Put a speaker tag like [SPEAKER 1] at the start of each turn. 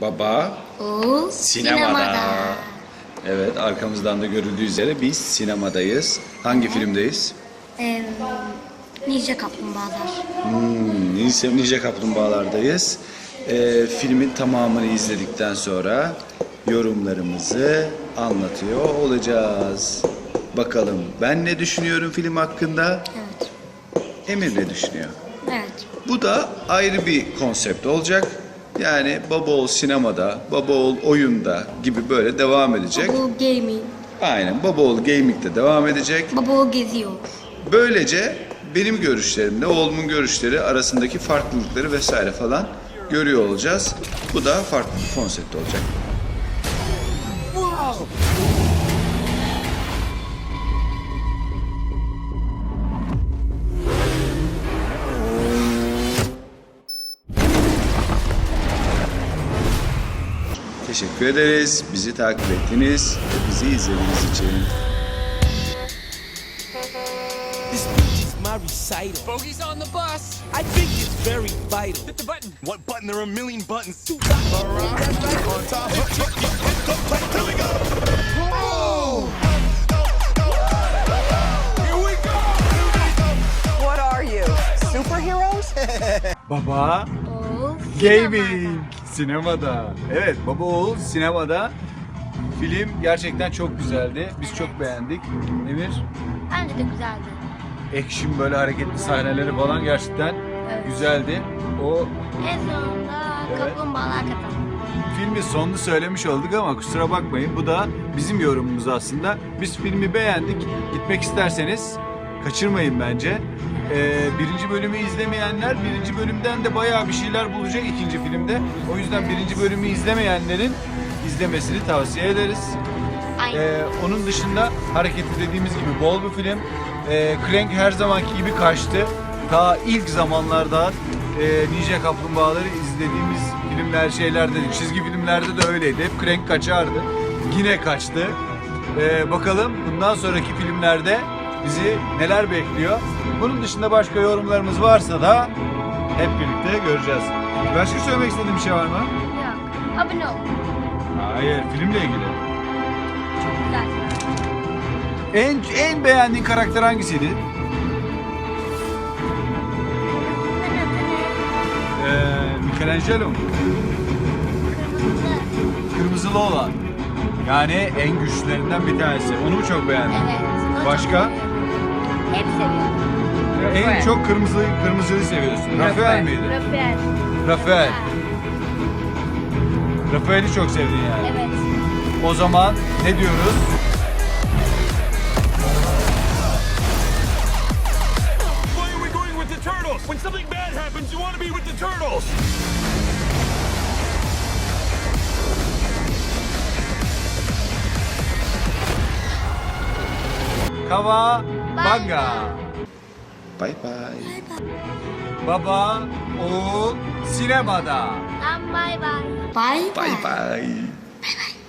[SPEAKER 1] Baba
[SPEAKER 2] Oğul
[SPEAKER 1] sinemada. Evet arkamızdan da görüldüğü üzere biz sinemadayız. Hangi filmdeyiz?
[SPEAKER 2] Ee, Ninja Kaplumbağalar.
[SPEAKER 1] Hmm, Ninja, Ninja Kaplumbağalardayız. Ee, filmin tamamını izledikten sonra yorumlarımızı anlatıyor olacağız. Bakalım ben ne düşünüyorum film hakkında?
[SPEAKER 2] Evet.
[SPEAKER 1] Emir ne düşünüyor?
[SPEAKER 2] Evet.
[SPEAKER 1] Bu da ayrı bir konsept olacak. Yani baba oğul sinemada, baba oğul oyunda gibi böyle devam edecek.
[SPEAKER 2] Baba oğul gaming.
[SPEAKER 1] Aynen baba oğul gaming'de devam edecek.
[SPEAKER 2] Baba oğul geziyor.
[SPEAKER 1] Böylece benim görüşlerimle oğlumun görüşleri arasındaki farklılıkları vesaire falan görüyor olacağız. Bu da farklı bir konsept olacak. Teşekkür ederiz. Bizi takip ettiniz ve bizi izlediğiniz için.
[SPEAKER 3] This speech is my recital.
[SPEAKER 4] Bogey's on the bus.
[SPEAKER 3] I think it's very vital.
[SPEAKER 4] Hit the button.
[SPEAKER 5] What button? There are a million buttons.
[SPEAKER 3] That's right on top.
[SPEAKER 5] Here we go. Here we go.
[SPEAKER 6] What are you? Superheroes?
[SPEAKER 1] Baba
[SPEAKER 2] Oğul
[SPEAKER 1] Gaming sinemada. Evet baba oğul sinemada. Film gerçekten çok güzeldi. Biz çok beğendik. Emir
[SPEAKER 2] Bence de güzeldi.
[SPEAKER 1] action böyle hareketli sahneleri falan gerçekten
[SPEAKER 2] Evet.
[SPEAKER 1] güzeldi. O
[SPEAKER 2] En sonunda
[SPEAKER 1] Evet.
[SPEAKER 2] kaplumbağalar kazandı.
[SPEAKER 1] filmin sonunu söylemiş olduk ama kusura bakmayın. Bu da bizim yorumumuz aslında. Biz filmi beğendik. Gitmek isterseniz kaçırmayın bence. Ee, birinci bölümü izlemeyenler birinci bölümden de bayağı bir şeyler bulacak ikinci filmde. O yüzden birinci bölümü izlemeyenlerin izlemesini tavsiye ederiz. Ee, onun dışında hareketi dediğimiz gibi bol bir film. Ee, Crank her zamanki gibi kaçtı. Ta ilk zamanlarda e, Ninja Kaplumbağaları izlediğimiz filmler şeylerde de, çizgi filmlerde de öyleydi. Hep Crank kaçardı. Yine kaçtı. Ee, bakalım bundan sonraki filmlerde bizi neler bekliyor. Bunun dışında başka yorumlarımız varsa da hep birlikte göreceğiz. Başka söylemek istediğim bir şey var mı?
[SPEAKER 2] Yok. Abone ol.
[SPEAKER 1] Hayır, filmle ilgili.
[SPEAKER 2] Çok güzel.
[SPEAKER 1] En en beğendiğin karakter hangisiydi? Ee, Michelangelo mu?
[SPEAKER 2] Kırmızı.
[SPEAKER 1] Kırmızılı olan. Yani en güçlülerinden bir tanesi. Onu mu çok beğendin?
[SPEAKER 2] Evet.
[SPEAKER 1] Başka?
[SPEAKER 2] Hep seviyorum.
[SPEAKER 1] En çok kırmızı kırmızıyı seviyorsun. Rafael miydi?
[SPEAKER 2] Rafael.
[SPEAKER 1] Rafael. Rafael'i çok sevdin yani.
[SPEAKER 2] Evet.
[SPEAKER 1] O zaman ne diyoruz?
[SPEAKER 5] Why are we going with the turtles? When something bad happens, you want to be with the turtles.
[SPEAKER 1] カワバンガバイ
[SPEAKER 2] バイ。バ
[SPEAKER 1] バお
[SPEAKER 2] シ
[SPEAKER 1] ネマだ。
[SPEAKER 2] バイバイ
[SPEAKER 7] バイバイ。バイ
[SPEAKER 8] バイ。